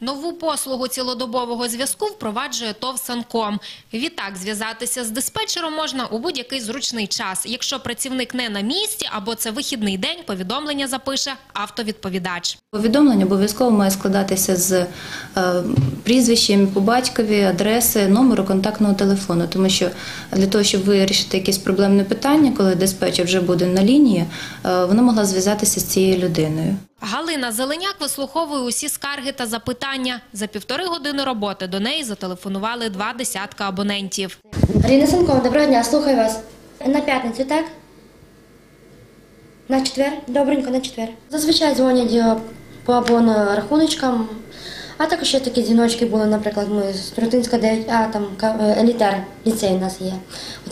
Нову послугу цілодобового зв'язку впроваджує ТОВ «Санком». Відтак зв'язатися з диспетчером можна у будь-який зручний час. Якщо працівник не на місці або це вихідний день, повідомлення запише автовідповідач. Повідомлення обов'язково має складатися з е, прізвищем по батькові, адреси, номеру контактного телефону, тому що для того, щоб вирішити якесь проблемне питання, коли диспетчер вже буде на лінії, е, вона могла зв'язатися з цією людиною. Галина Зеленяк вислуховує усі скарги та запитання. За півтори години роботи до неї зателефонували два десятка абонентів. Аліна Санкова, доброго дня, слухаю вас. На п'ятницю, так? На четвер? Добренько, на четвер. Зазвичай дзвонять по по абонрахуночкам, а також ще такі дзвіночки були, наприклад, ми з Турутинська 9, а там е, елітер, ліцей у нас є.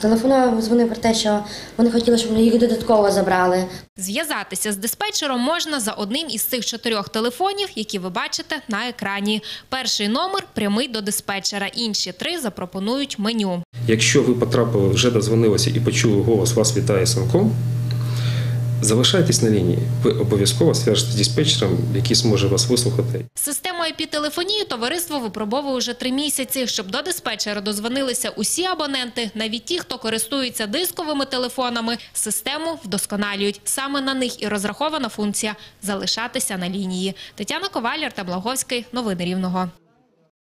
Телефонував, дзвонив про те, що вони хотіли, щоб їх додатково забрали. Зв'язатися з диспетчером можна за одним із цих чотирьох телефонів, які ви бачите на екрані. Перший номер прямий до диспетчера, інші три запропонують меню. Якщо ви потрапили, вже дозвонилися і почули голос вас вітає Санком, залишайтесь на лінії. Ви обов'язково зв'яжетесь з диспетчером, який зможе вас вислухати. Систему IP-телефонії товариство випробовує вже три місяці. Щоб до диспетчера дозвонилися усі абоненти, навіть ті, хто користується дисковими телефонами, систему вдосконалюють. Саме на них і розрахована функція залишатися на лінії. Тетяна Коваль, Артем Лаговський. Новини Рівного.